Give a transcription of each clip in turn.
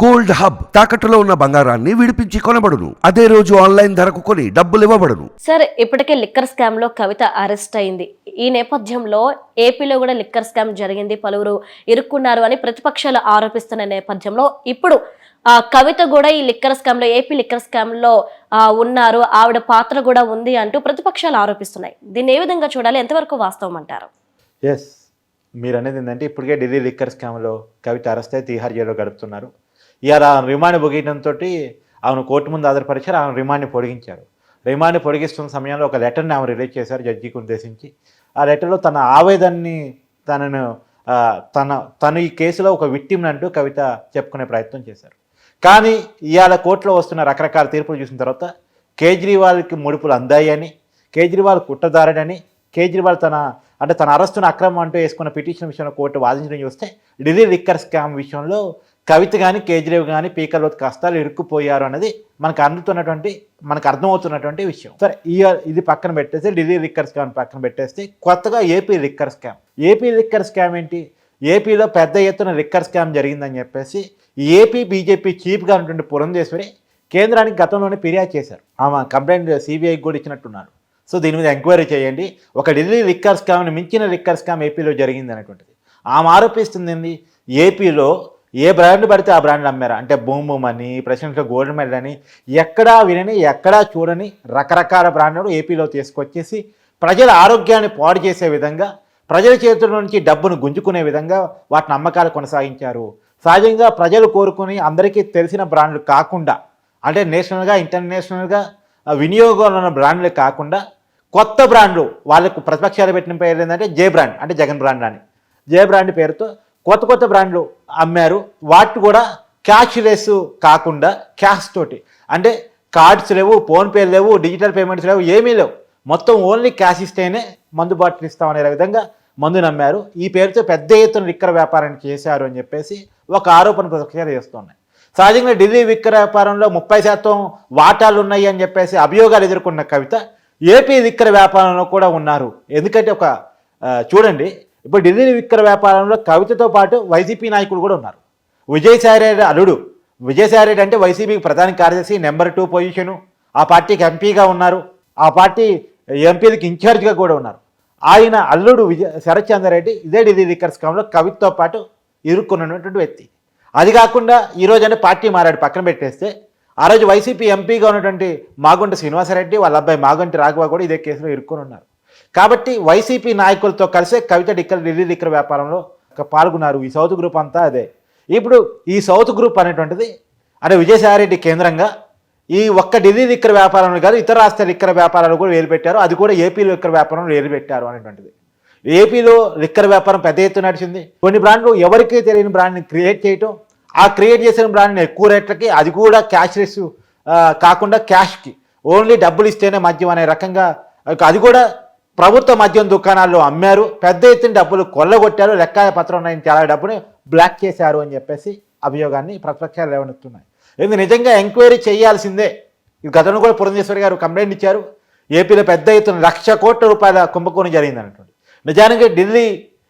Gold hub తాకట్టులో ఉన్న బంగారాన్ని విడిపించి కొనబడును. అదే రోజు ఆన్లైన్ ధరకు కొని డబ్బులు ఇవ్వబడును. సార్ ఇప్పటికే లిక్కర్ స్కామ్లో కవిత అరెస్ట్ అయింది. ఈ నేపథ్యంలో ఏపీలో కూడా లిక్కర్ స్కామ్ జరిగింది. పలువురు ఇరుక్కున్నారు అని ప్రతిపక్షాలు ఆరోపిస్తున్న నేపథ్యంలో ఇప్పుడు ఆ కవిత కూడా ఈ లిక్కర్ స్కామ్లో ఏపీ లిక్కర్ స్కామ్లో ఆ, ఉన్నారు. ఆవిడ పాత్ర కూడా ఉంది అంటూ ప్రతిపక్షాలు ఆరోపిస్తున్నాయి. దీన్ని ఏ విధంగా చూడాలి? ఎంతవరకు వాస్తవం అంటారు? ఎస్ మీరు అనేది ఏంటంటే ఇప్పటికే ఢిల్లీ లిక్కర్ స్కామ్లో కవిత అరెస్ట్ అయి తీహార్ జైల్లో గడుపుతున్నారు. ఇవాళ రిమాండ్ ముగియడంతో ఆమెను కోర్టు ముందు ఆధారపరిచారు ఆమె రిమాండ్ని పొడిగించారు. రిమాండ్ని పొడిగిస్తున్న సమయంలో ఒక లెటర్ని ఆమె రిలీజ్ చేశారు జడ్జికి ఉద్దేశించి. ఆ లెటర్లో తన ఆవేదనని తనను తన తను ఈ కేసులో ఒక విక్టిమ్ అంటూ కవిత చెప్పుకునే ప్రయత్నం చేశారు. కానీ ఇవాళ కోర్టులో వస్తున్న రకరకాల తీర్పులు చూసిన తర్వాత కేజ్రీవాల్కి ముడుపులు అందాయని కేజ్రీవాల్ కుట్రదారుడని కేజ్రీవాల్ తన అంటే తన అరెస్టును అక్రమం అంటూ వేసుకున్న పిటిషన్ విషయంలో కోర్టు వాదించడం చూస్తే ఢిల్లీ లిక్కర్ స్కామ్ విషయంలో కవిత కానీ కేజ్రీవాల్ కానీ పీకల్లో కష్టాలు ఇరుక్కుపోయారు అనేది మనకు అందుతున్నటువంటి మనకు అర్థమవుతున్నటువంటి విషయం. సరే ఈ ఇది పక్కన పెట్టేస్తే ఢిల్లీ లిక్కర్ స్కామ్ పక్కన పెట్టేస్తే కొత్తగా AP liquor scam. AP liquor scam ఏంటి? ఏపీలో పెద్ద ఎత్తున లిక్కర్ స్కామ్ జరిగిందని చెప్పేసి ఏపీ బీజేపీ చీఫ్గా ఉన్నటువంటి పురంధేశ్వరి కేంద్రానికి గతంలోనే ఫిర్యాదు చేశారు. ఆమె కంప్లైంట్ సిబిఐకి కూడా ఇచ్చినట్టున్నారు. సో దీని మీద ఎంక్వైరీ చేయండి. ఒక ఢిల్లీ లిక్కర్ స్కామ్ని మించిన లిక్కర్ స్కామ్ ఏపీలో జరిగింది అనేటువంటిది. ఆమె ఆరోపిస్తుంది ఏపీలో ఏ బ్రాండ్ పడితే ఆ బ్రాండ్ అమ్మారు అంటే బూమ్ బూమ్ అని ప్రెసిడెంట్లో గోల్డ్ మెడల్ అని ఎక్కడా వినని ఎక్కడా చూడని రకరకాల బ్రాండ్లు ఏపీలో తీసుకొచ్చేసి ప్రజల ఆరోగ్యాన్ని పాడు చేసే విధంగా ప్రజల చేతుల నుంచి డబ్బును గుంజుకునే విధంగా వాటిని అమ్మకాలు కొనసాగించారు. సహజంగా ప్రజలు కోరుకుని అందరికీ తెలిసిన బ్రాండ్లు కాకుండా అంటే నేషనల్గా ఇంటర్నేషనల్గా వినియోగంలో ఉన్న బ్రాండ్లు కాకుండా కొత్త బ్రాండ్లు వాళ్ళకు ప్రతిపక్షాలు పెట్టిన పేరు ఏంటంటే జే బ్రాండ్ అంటే జగన్ బ్రాండ్ అని. జే బ్రాండ్ పేరుతో కొత్త కొత్త బ్రాండ్లు అమ్మారు. వాటి కూడా క్యాష్ లెస్ కాకుండా క్యాష్ తోటి. అంటే కార్డ్స్ లేవు ఫోన్పే లేవు డిజిటల్ పేమెంట్స్ లేవు ఏమీ లేవు. మొత్తం ఓన్లీ క్యాష్ ఇస్తేనే మందు బాటిల్ ఇస్తామనే విధంగా మందు నమ్మారు. ఈ పేరుతో పెద్ద ఎత్తున విక్కర వ్యాపారాన్ని చేశారు అని చెప్పేసి ఒక ఆరోపణ ప్రతిపక్షాలు చేస్తున్నాయి సహజంగా ఢిల్లీ విక్కర వ్యాపారంలో ముప్పై శాతం వాటాలు ఉన్నాయి అని చెప్పేసి అభియోగాలు ఎదుర్కొన్న కవిత ఏపీ విక్కర వ్యాపారంలో కూడా ఉన్నారు. ఎందుకంటే ఒక చూడండి ఇప్పుడు డిజిల్ విక్కర వ్యాపారంలో కవితతో పాటు వైసీపీ నాయకులు కూడా ఉన్నారు. విజయసాయిరెడ్డి అల్లుడు. విజయసాయిరెడ్డి అంటే వైసీపీకి ప్రధాన కార్యదర్శి నెంబర్ టూ పొజిషను ఆ పార్టీకి ఎంపీగా ఉన్నారు. ఆ పార్టీ ఎంపీలకి ఇన్ఛార్జ్గా కూడా ఉన్నారు. ఆయన అల్లుడు విజయ శరత్చంద్రరెడ్డి ఇదే ఢిల్లీ లిక్కర్ స్కామ్లో కవితతో పాటు ఇరుక్కున్నటువంటి వ్యక్తి. అది కాకుండా ఈరోజు అంటే పార్టీ మారాడు. పక్కన పెట్టేస్తే ఆ రోజు వైసీపీ ఎంపీగా ఉన్నటువంటి మాగుంట శ్రీనివాసరెడ్డి వాళ్ళ అబ్బాయి మాగుంటి రాఘవ కూడా ఇదే కేసులో ఇరుక్కొని ఉన్నారు. కాబట్టి వైసీపీ నాయకులతో కలిసే కవిత డిక్కర్ ఢిల్లీ లిక్కర్ వ్యాపారంలో ఒక పాల్గొన్నారు ఈ సౌత్ గ్రూప్ అంతా అదే. ఇప్పుడు ఈ సౌత్ గ్రూప్ అనేటువంటిది అంటే విజయసాయిరెడ్డి కేంద్రంగా ఈ ఒక్క ఢిల్లీ లిక్కర్ వ్యాపారంలో కాదు ఇతర రాష్ట్ర లిక్కర్ వ్యాపారాలు కూడా వేలు పెట్టారు అది కూడా ఏపీ లిక్కర్ వ్యాపారంలో వేలు పెట్టారు అనేటువంటిది. ఏపీలో లిక్కర్ వ్యాపారం పెద్ద ఎత్తున నడిచింది. కొన్ని బ్రాండ్లు ఎవరికీ తెలియని బ్రాండ్ని క్రియేట్ చేయటం ఆ క్రియేట్ చేసిన బ్రాండ్ని ఎక్కువ రేట్లకి అది కూడా క్యాష్లెస్ కాకుండా క్యాష్కి. ఓన్లీ డబ్బులు ఇస్తేనే మద్యం అనే రకంగా అది కూడా ప్రభుత్వ మద్యం దుకాణాల్లో అమ్మారు పెద్ద ఎత్తున డబ్బులు కొల్లగొట్టారు లెక్కాయ పత్రం ఉన్న చాలా డబ్బుని బ్లాక్ చేశారు అని చెప్పేసి అభియోగాన్ని ప్రతిపక్షాలు లేవనెత్తున్నాయి ఇది నిజంగా ఎంక్వైరీ చేయాల్సిందే? ఇది గతంలో కూడా పురంధేశ్వరి గారు కంప్లైంట్ ఇచ్చారు. ఏపీలో పెద్ద ఎత్తున లక్ష కోట్ల రూపాయల కుంభకోణం జరిగింది అన్నటువంటి నిజానికి ఢిల్లీ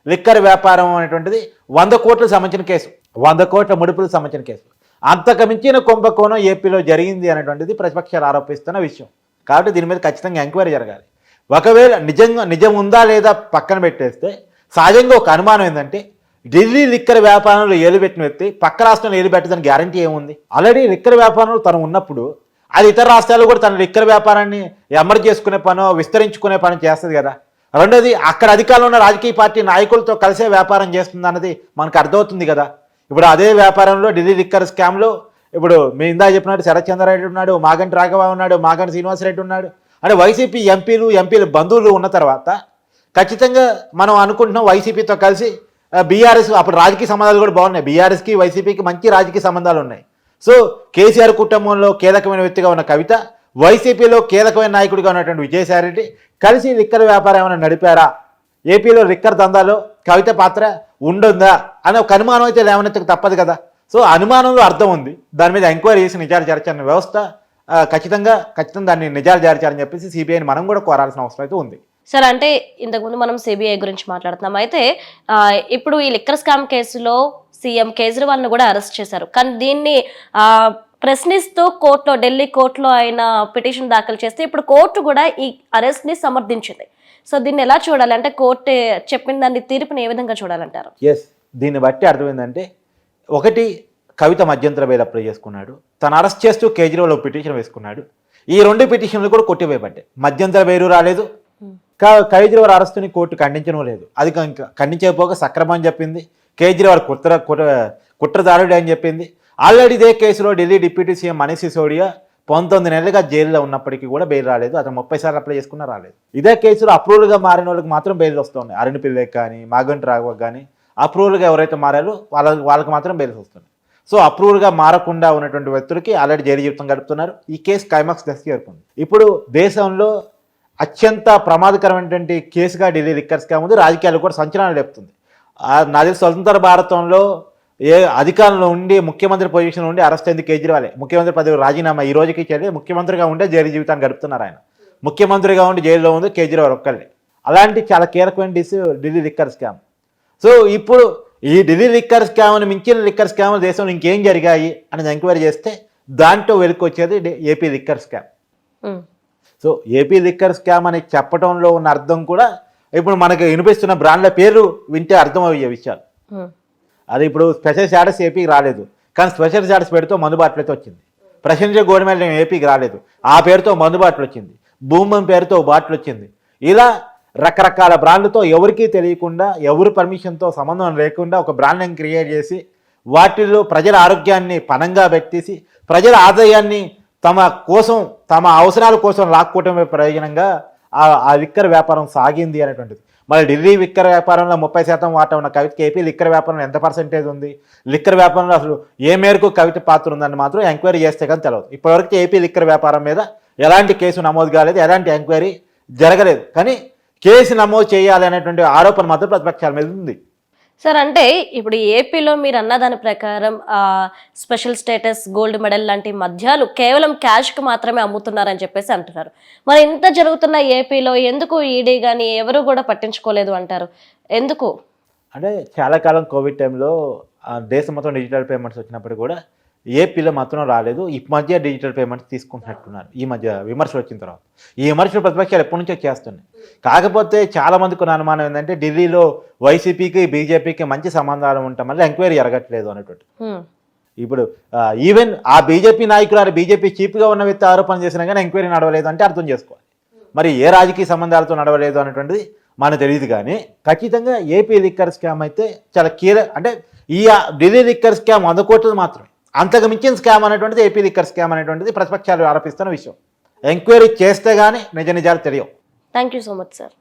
లిక్కర్ వ్యాపారం అనేటువంటిది వంద కోట్లకు సంబంధించిన కేసు. వంద కోట్ల ముడుపులకు సంబంధించిన కేసు. అంతకు మించిన కుంభకోణం ఏపీలో జరిగింది అనేటువంటిది ప్రతిపక్షాలు ఆరోపిస్తున్న విషయం. కాబట్టి దీని మీద ఖచ్చితంగా ఎంక్వైరీ జరగాలి. ఒకవేళ నిజంగా నిజం ఉందా లేదా పక్కన పెట్టేస్తే సహజంగా ఒక అనుమానం ఏంటంటే ఢిల్లీ లిక్కర్ వ్యాపారంలో ఏలు పెట్టిన వ్యక్తి పక్క రాష్ట్రంలో ఏలు పెట్టదని గ్యారంటీ ఏముంది? ఆల్రెడీ లిక్కర్ వ్యాపారంలో తను ఉన్నప్పుడు అది ఇతర రాష్ట్రాలు కూడా తన లిక్కర్ వ్యాపారాన్ని ఎమర్ చేసుకునే పనో విస్తరించుకునే పని చేస్తుంది కదా. రెండోది అక్కడ అధికారంలో ఉన్న రాజకీయ పార్టీ నాయకులతో కలిసే వ్యాపారం చేస్తుంది అన్నది మనకు అర్థమవుతుంది కదా. ఇప్పుడు అదే వ్యాపారంలో ఢిల్లీ లిక్కర్ స్కామ్లో ఇప్పుడు మీ ఇందా చెప్పినట్టు శరత్చంద్రారెడ్డి ఉన్నాడు మాగంటి రాఘవ ఉన్నాడు మాగంటి శ్రీనివాసరెడ్డి ఉన్నాడు అంటే వైసీపీ ఎంపీలు ఎంపీలు బంధువులు ఉన్న తర్వాత ఖచ్చితంగా మనం అనుకుంటున్నాం వైసీపీతో కలిసి బీఆర్ఎస్ అప్పుడు రాజకీయ సంబంధాలు కూడా బాగున్నాయి. బీఆర్ఎస్కి వైసీపీకి మంచి రాజకీయ సంబంధాలు ఉన్నాయి. సో కేసీఆర్ కుటుంబంలో కీలకమైన వ్యక్తిగా ఉన్న కవిత వైసీపీలో కీలకమైన నాయకుడిగా ఉన్నటువంటి విజయసాయిరెడ్డి కలిసి లిక్కర్ వ్యాపారం ఏమైనా నడిపారా? ఏపీలో లిక్కర్ దందాలో కవిత పాత్ర ఉండుందా? అనే ఒక అనుమానం అయితే లేవనెత్తకు తప్పదు కదా. సో అనుమానంలో అర్థం ఉంది. దాని మీద ఎంక్వైరీ చేసి నిజాలు చేర్చాలనే వ్యవస్థ ఖచ్చితంగా ఖచ్చితంగా దాన్ని నిజాలు చేర్చాలని చెప్పేసి సిబిఐని మనం కూడా కోరాల్సిన అవసరం అయితే ఉంది. సార్ అంటే ఇంతకుముందు మనం సిబిఐ గురించి మాట్లాడుతున్నాం. అయితే ఇప్పుడు ఈ లిక్కర్ స్కామ్ కేసులో సీఎం కేజ్రీవాల్ను కూడా అరెస్ట్ చేశారు. కానీ దీన్ని ఆ, ప్రశ్నిస్తూ కోర్టులో ఢిల్లీ కోర్టులో ఆయన పిటిషన్ దాఖలు చేస్తే ఇప్పుడు కోర్టు కూడా ఈ అరెస్ట్ని సమర్థించింది. సో దీన్ని ఎలా చూడాలి? అంటే కోర్టు చెప్పిన దాన్ని తీర్పుని ఏ విధంగా చూడాలంటారు? ఎస్ దీన్ని బట్టి అర్థమైందంటే ఒకటి కవిత మధ్యంతర బెయిల్ అప్లై చేసుకున్నాడు. తను అరెస్ట్ చేస్తూ కేజ్రీవాల్ పిటిషన్ వేసుకున్నాడు. ఈ రెండు పిటిషన్లు కూడా కొట్టివేయబడ్డాయి. మధ్యంతర బెయిల్ రాలేదు. కా- కేజ్రీవాల్ అరెస్టుని కోర్టు ఖండించడం లేదు. అది కనుక ఖండించకపోగా సక్రమం అని చెప్పింది. కేజ్రీవాల్ కుట్ర కుట్ర కుట్రదారుడు అని చెప్పింది. ఆల్రెడీ ఇదే కేసులో ఢిల్లీ డిప్యూటీ సీఎం మనీష్ సిసోడియా పంతొమ్మిది నెలలుగా జైల్లో ఉన్నప్పటికీ కూడా బెయిల్ రాలేదు. అతను ముప్పై సార్లు అప్లై చేసుకున్నా రాలేదు. ఇదే కేసులో అప్రూవల్గా మారిన వాళ్ళకి మాత్రం బెయిల్ వస్తున్నాయి అరుణ్ పిల్లకి కానీ మాగంటి రాఘవకి కానీ అప్రూవల్గా ఎవరైతే మారారో వాళ్ళ వాళ్ళకి మాత్రం బెయిల్స్ వస్తున్నాయి సో అప్రూవల్గా మారకుండా ఉన్నటువంటి వ్యక్తులకి ఆల్రెడీ జైలు జీవితం గడుపుతున్నారు. ఈ కేసు క్లైమాక్స్ దశకి చేరుకుంది ఇప్పుడు దేశంలో అత్యంత ప్రమాదకరమైనటువంటి కేసుగా ఢిల్లీ లిక్కర్ స్కామ్ ఉంది. రాజకీయాలు కూడా సంచలనం లేపుతుంది. నాది స్వతంత్ర భారతంలో ఏ అధికారంలో ఉండి ముఖ్యమంత్రి పొజిషన్ ఉండి అరెస్ట్ అయింది కేజ్రీవాలే. ముఖ్యమంత్రి పదవి రాజీనామా ఈ రోజుకి చెల్లి ముఖ్యమంత్రిగా ఉండే జైలు జీవితాన్ని గడుపుతున్నారు ఆయన. ముఖ్యమంత్రిగా ఉండి జైల్లో ఉంది కేజ్రీవాల్ ఒక్కళ్ళే. అలాంటి చాలా కీలకమైన this Delhi liquor scam so ఇప్పుడు ఈ ఢిల్లీ లిక్కర్ స్కామ్ని మించిన లిక్కర్ స్కామ్ దేశంలో ఇంకేం జరిగాయి అనేది ఎంక్వైరీ చేస్తే దాంట్లో వెలుకొచ్చేది AP liquor scam so AP liquor scam అని చెప్పడంలో ఉన్న అర్థం కూడా ఇప్పుడు మనకి వినిపిస్తున్న బ్రాండ్ల పేర్లు వింటే అర్థమయ్యే విషయాలు. అది ఇప్పుడు స్పెషల్ స్టాటస్ ఏపీకి రాలేదు. కానీ స్పెషల్ స్టాటస్ పేరుతో మందుబాటులతో వచ్చింది. ప్రశంస గోడమేళ ఏపీకి రాలేదు. ఆ పేరుతో మందుబాటులు వచ్చింది. భూమం పేరుతో బాటిల్ వచ్చింది. ఇలా రకరకాల బ్రాండ్లతో ఎవరికీ తెలియకుండా ఎవరి పర్మిషన్తో సంబంధం లేకుండా ఒక బ్రాండ్ని క్రియేట్ చేసి వాటిల్లో ప్రజల ఆరోగ్యాన్ని పనంగా పెట్టేసి ప్రజల ఆదాయాన్ని తమ కోసం తమ అవసరాల కోసం లాక్కోవటమే ప్రయోజనంగా ఆ ఆ లిక్కర్ వ్యాపారం సాగింది అనేటువంటిది. మరి ఢిల్లీ లిక్కర్ వ్యాపారంలో ముప్పై శాతం వాటా ఉన్న కవిత ఏపీ లిక్కర్ వ్యాపారంలో ఎంత పర్సెంటేజ్ ఉంది? లిక్కర్ వ్యాపారంలో అసలు ఏ మేరకు కవిత పాత్ర ఉందని మాత్రం ఎంక్వైరీ చేస్తే కానీ తెలియదు ఇప్పటివరకు ఏపీ లిక్కర్ వ్యాపారం మీద ఎలాంటి కేసు నమోదు కాలేదు ఎలాంటి ఎంక్వైరీ జరగలేదు. కానీ కేసు నమోదు చేయాలి అనేటువంటి ఆరోపణ మాత్రం ప్రతిపక్షాల మీద ఉంది. సార్ అంటే ఇప్పుడు ఏపీలో మీరు అన్న దాని ప్రకారం స్పెషల్ స్టేటస్ గోల్డ్ మెడల్ లాంటి మద్యాలు కేవలం క్యాష్కి మాత్రమే అమ్ముతున్నారని చెప్పేసి అంటున్నారు. మరి ఇంత జరుగుతున్న ఏపీలో ఎందుకు ఈడీ కానీ ఎవరు కూడా పట్టించుకోలేదు అంటారు? ఎందుకు? అంటే చాలా కాలం కోవిడ్ టైంలో దేశం మొత్తం డిజిటల్ పేమెంట్స్ వచ్చినప్పుడు కూడా ఏపీలో మాత్రం రాలేదు. ఈ మధ్య డిజిటల్ పేమెంట్స్ తీసుకుంటున్నట్టున్నారు. ఈ మధ్య విమర్శలు వచ్చిన తర్వాత. ఈ విమర్శలు ప్రతిపక్షాలు ఎప్పటి నుంచో చేస్తున్నాయి. కాకపోతే చాలా మందికి ఉన్న అనుమానం ఏంటంటే ఢిల్లీలో వైసీపీకి బీజేపీకి మంచి సంబంధాలు ఉండటం వల్ల ఎంక్వైరీ జరగట్లేదు హ్మ్. ఇప్పుడు ఈవెన్ ఆ బీజేపీ నాయకులు బీజేపీ చీఫ్గా ఉన్న వ్యక్తి ఆరోపణ చేసినా కానీ ఎంక్వైరీ నడవలేదు అంటే అర్థం చేసుకోవాలి. మరి ఏ రాజకీయ సంబంధాలతో నడవలేదు అనేటువంటిది మనకు తెలియదు కానీ ఖచ్చితంగా ఏపీ లిక్కర్ స్కామ్ అయితే చాలా కీలక అంటే ఈ ఢిల్లీ లిక్కర్ స్కామ్ వంద కోట్లు మాత్రమే. అంతకు మించిన స్కామ్ అనేటువంటిది ఏపీ లిక్కర్ స్కామ్ అనేటువంటిది ప్రతిపక్షాలు ఆరోపిస్తున్న విషయం. ఎంక్వైరీ చేస్తే కానీ నిజ నిజాలు తెలియవు. Thank you so much sir.